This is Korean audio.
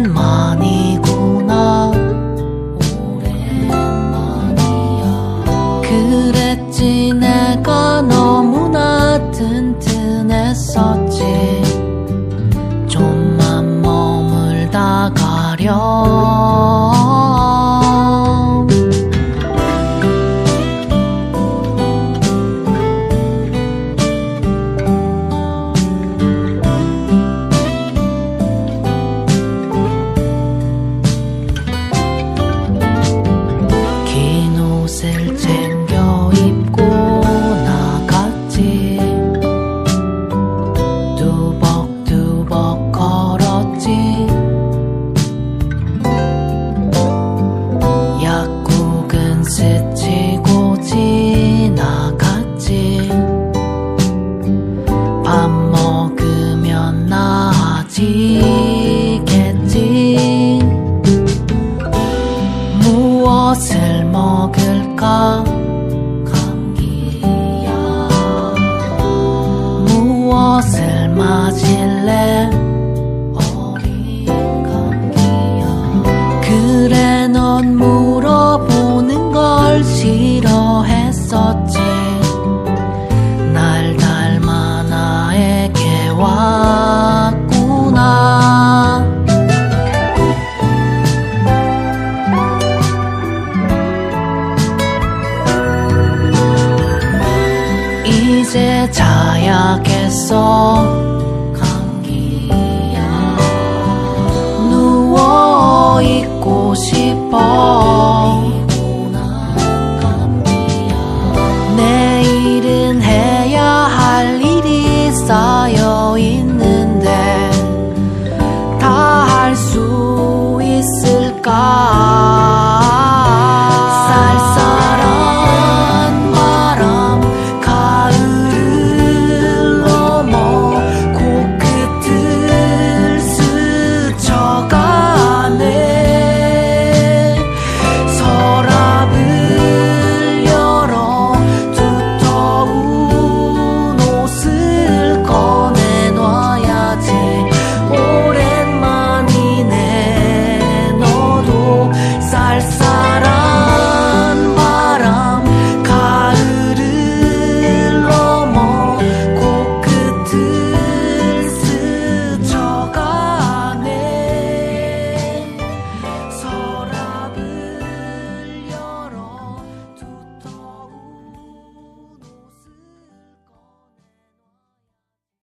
오랜만이구나. 오랜만이야. 그랬지 내가 너무나 튼튼했었지. 좀만 머물다 가렴 무엇을 이제 자야겠어 감기야 누워 있고 싶어. 내일은 해야 할 일이 쌓여 있는데 다 할 수 있을까